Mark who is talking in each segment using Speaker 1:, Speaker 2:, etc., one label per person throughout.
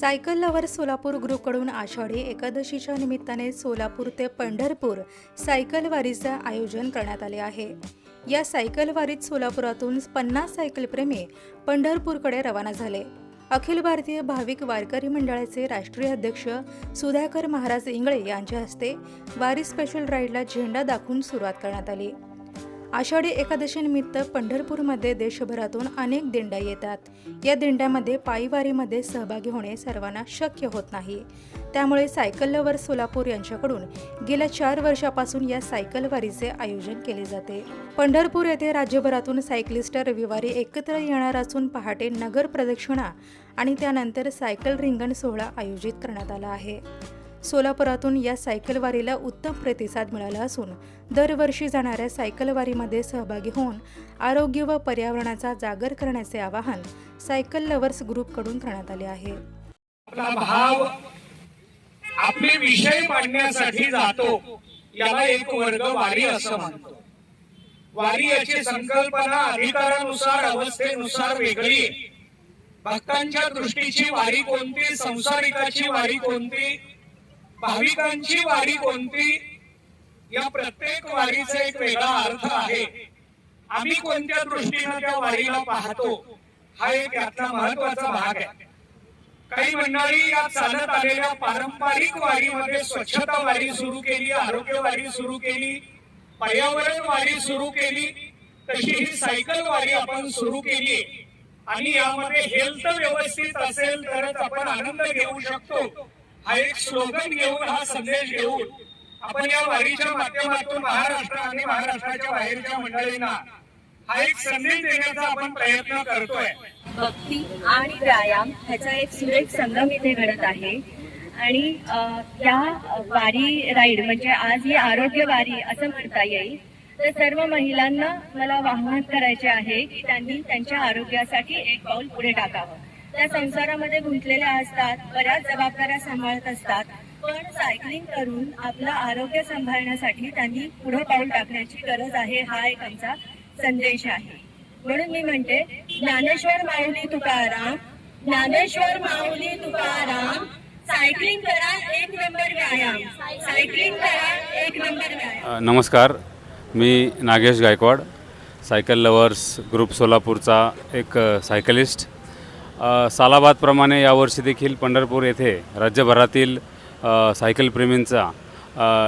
Speaker 1: Cycle lover Solapur ग्रुपकडून आषाढी एकादशीच्या निमित्ताने सोलापूर ते पंढरपूर सायकल वारीचं आयोजन करण्यात आले आहे. या सायकल वारीत सोलापुरातून पन्नास सायकलप्रेमी पंढरपूरकडे रवाना झाले. अखिल भारतीय भाविक वारकरी मंडळाचे राष्ट्रीय अध्यक्ष सुधाकर महाराज इंगळे यांच्या हस्ते वारी स्पेशल राईडला झेंडा दाखवून सुरुवात करण्यात आली. आषाढी एकादशीनिमित्त पंढरपूरमध्ये देशभरातून अनेक दिंड्या येतात. या दिंड्यामध्ये पायीवारीमध्ये सहभागी होणे सर्वांना शक्य होत नाही. त्यामुळे सायकल लवर सोलापूर यांच्याकडून गेल्या चार वर्षापासून या सायकलवारीचे आयोजन केले जाते. पंढरपूर येथे राज्यभरातून सायकलिस्ट रविवारी एकत्र येणार असून पहाटे नगर प्रदक्षिणा आणि त्यानंतर सायकल रिंगण सोहळा आयोजित करण्यात आला आहे. सोलापुरातून या सायकलवारीला उत्तम प्रतिसाद मिळाला असून दरवर्षी जाणाऱ्या सायकलवारीमध्ये सहभागी होऊन आरोग्य व पर्यावरणाचा जागर करण्याचे आवाहन सायकल लवर्स ग्रुपकडून करण्यात आले आहे.
Speaker 2: आपला भाव आपले विषय मांडण्यासाठी जातो याला एक वर्ग वारी असं म्हणतो. वारी याची संकल्पना अधिकारानुसार अवस्थेनुसार वेगळी भक्तांच्या दृष्टीची वारी कोणती संसारिकाची वारी कोणती भाविकांची वारी कोणती? या प्रत्येक वारीचा एक वेगळा अर्थ आहे. आम्ही कोणत्या दृष्टीनं त्या वारीला पाहतो? हा एक यातला महत्त्वाचा भाग आहे. काही मंडळी या चालत आलेल्या पारंपरिक वारीमध्ये स्वच्छता वारी सुरू केली आरोग्य वारी सुरू केली पर्यावरण वारी सुरू केली तशी ही सायकल वारी आपण सुरू केली आणि यामध्ये हेल्थ व्यवस्थित असेल तरच आपण आनंद घेऊ शकतो. हा एक स्लोगन घेऊन हा संदेश घेऊन आपण या वारीच्या माध्यमातून महाराष्ट्र आणि महाराष्ट्राच्या बाहेरच्या मंडळींना हा एक संदेश देण्याचा आपण प्रयत्न करतोय.
Speaker 3: भक्ती आणि व्यायाम ह्याचा एक सुरेख संगम इथे घडत आहे. आणि या वारी राईड म्हणजे आज ही आरोग्य वारी असं म्हणता येईल. तर सर्व महिलांना मला आवाहन करायचे आहे की त्यांनी त्यांच्या आरोग्यासाठी एक पाऊल पुढे टाकावं. त्या संसारामध्ये गुंतलेल्या असतात बऱ्याच जबाबदाऱ्या सांभाळत असतात. पण सायकलिंग करून आपलं आरोग्य सांभाळण्यासाठी त्यांनी पुढे पाऊल टाकण्याची गरज आहे हा एक आमचा संदेश आहे. म्हणून मी म्हणते ज्ञानेश्वर माऊली तुकाराम ज्ञानेश्वर माऊली तुकाराम सायकलिंग करा एक नंबर व्यायाम. सायकलिंग करा एक नंबर व्यायाम.
Speaker 4: नमस्कार. मी Nagesh Gaikwad cycle lovers group सोलापूरचा एक सायकलिस्ट सालाबादप्रमाणे यावर्षी देखील पंढरपूर येथे राज्यभरातील सायकलप्रेमींचा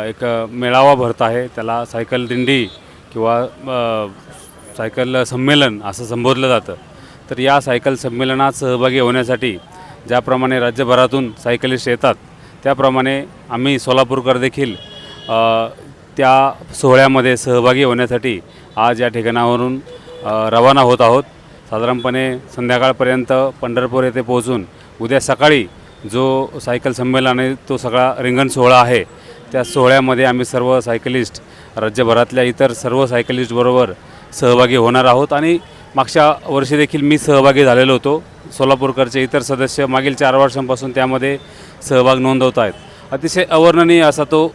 Speaker 4: एक मेळावा भरत आहे. त्याला सायकल दिंडी किंवा सायकल संमेलन असं संबोधलं जातं. तर या सायकल संमेलनात सहभागी होण्यासाठी ज्याप्रमाणे राज्यभरातून सायकलिस्ट येतात त्याप्रमाणे आम्ही सोलापूरकर देखील त्या सोहळ्यामध्ये सहभागी होण्यासाठी आज या ठिकाणावरून रवाना होत आहोत. साधारणपणे संध्याकाळपर्यंत पंढरपूर येथे पोहोचून उद्या सकाळी जो सायकल संमेलन आहे तो सगळा रिंगण सोहळा आहे. त्या सोहळ्यामध्ये आम्ही सर्व सायकलिस्ट राज्यभरातल्या इतर सर्व सायकलिस्टबरोबर सहभागी होणार आहोत आणि मागच्या वर्षी देखील मी सहभागी झालेलो होतो. सोलापूरकरचे इतर सदस्य मागील चार वर्षांपासून त्यामध्ये सहभाग नोंदवत आहेत. अतिशय अवर्णनीय असा तो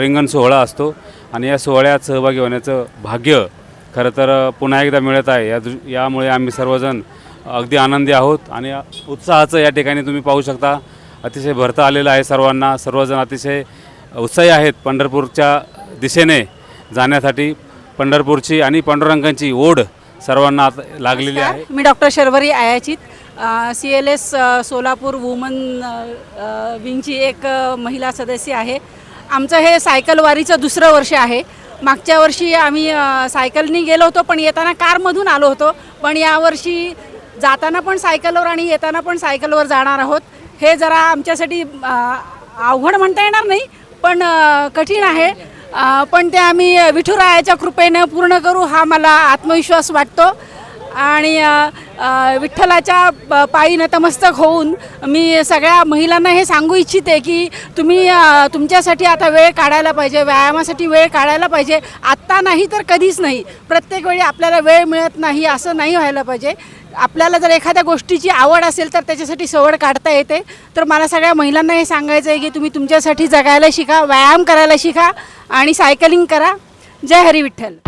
Speaker 4: रिंगण सोहळा असतो आणि या सोहळ्यात सहभागी होण्याचं भाग्य खरं तर पुन्हा एकदा मिळत आहे. या दृ यामुळे आम्ही सर्वजण अगदी आनंदी आहोत आणि उत्साहाचं या ठिकाणी तुम्ही पाहू शकता. अतिशय भरता आलेलं आहे सर्वांना. सर्वजण अतिशय उत्साही आहेत पंढरपूरच्या दिशेने जाण्यासाठी. पंढरपूरची आणि पांडुरंगांची ओढ सर्वांना लागलेली आहे.
Speaker 5: मी doctor Sharvari Ayachit. C L S Solapur woman विंगची एक महिला सदस्य आहे. आमचं हे सायकल वारीचं दुसरं वर्ष आहे. मागच्या वर्षी आम्ही सायकलनी गेलो होतो पण येताना कारमधून आलो होतो. पण यावर्षी जाताना पण सायकलवर आणि येताना पण सायकलवर जाणार आहोत. हे जरा आमच्यासाठी आव्हान अवघड म्हणता येणार नाही पण कठीण आहे. पण ते आम्ही विठुरायाच्या कृपेनं पूर्ण करू हा मला आत्मविश्वास वाटतो. आणि विठ्ठलाच्या प- पायी नतमस्तक होऊन मी सगळ्या महिलांना हे सांगू इच्छिते की तुम्ही तुमच्यासाठी आता वेळ काढायला पाहिजे व्यायामासाठी वेळ काढायला पाहिजे. आत्ता नाही तर कधीच नाही. प्रत्येक वेळी आपल्याला वेळ मिळत नाही असं नाही व्हायला पाहिजे. आपल्याला जर एखाद्या गोष्टीची आवड असेल तर त्याच्यासाठी सवड काढता येते. तर मला सगळ्या महिलांना हे सांगायचं आहे की तुम्ही तुमच्यासाठी जगायला शिका व्यायाम करायला शिका आणि सायकलिंग करा. जय हरी विठ्ठल.